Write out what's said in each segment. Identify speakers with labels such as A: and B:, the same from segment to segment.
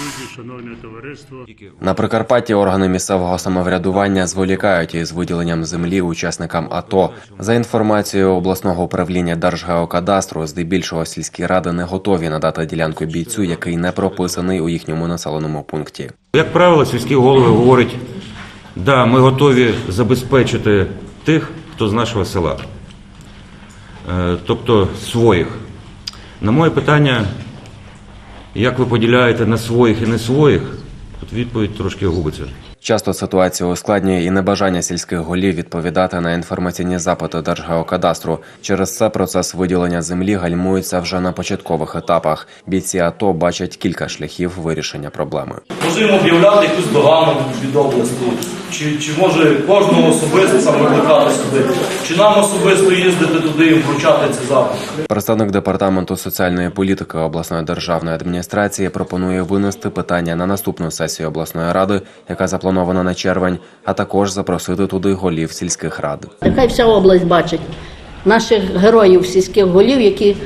A: друзі, шановне товариство.
B: На Прикарпатті органи місцевого самоврядування зволікають із виділенням землі учасникам АТО. За інформацією обласного управління Держгеокадастру, здебільшого сільські ради не готові надати ділянку бійцю, який не прописаний у їхньому населеному пункті.
C: Як правило, сільські голови говорять, да, ми готові забезпечити тих, хто з нашого села, Е, тобто своїх. На моє питання, як ви поділяєте на своїх і не своїх, тут відповідь трошки губиться.
B: Часто ситуацію ускладнює і небажання сільських голів відповідати на інформаційні запити Держгеокадастру. Через це процес виділення землі гальмується вже на початкових етапах. Бійці АТО бачать кілька шляхів вирішення проблеми.
D: Можемо об'являти якусь догану від області, чи, чи може кожного особисто сам викликати сюди, чи нам особисто їздити туди і вручати ці запити.
B: Представник департаменту соціальної політики обласної державної адміністрації пропонує винести питання на наступну сесію обласної ради, яка запланована на червень, а також запросити туди голів сільських рад.
E: Нехай вся область бачить наших героїв сільських голів, які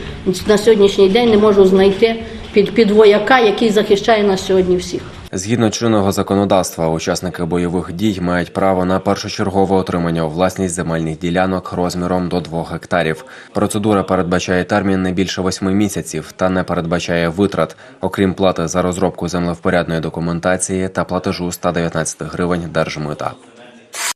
E: на сьогоднішній день не можуть знайти під, під вояка, який захищає нас сьогодні всіх.
B: Згідно чинного законодавства, учасники бойових дій мають право на першочергове отримання у власність земельних ділянок розміром до 2 гектарів. Процедура передбачає термін не більше 8 місяців та не передбачає витрат, окрім плати за розробку землевпорядної документації та платежу 119 гривень держмита.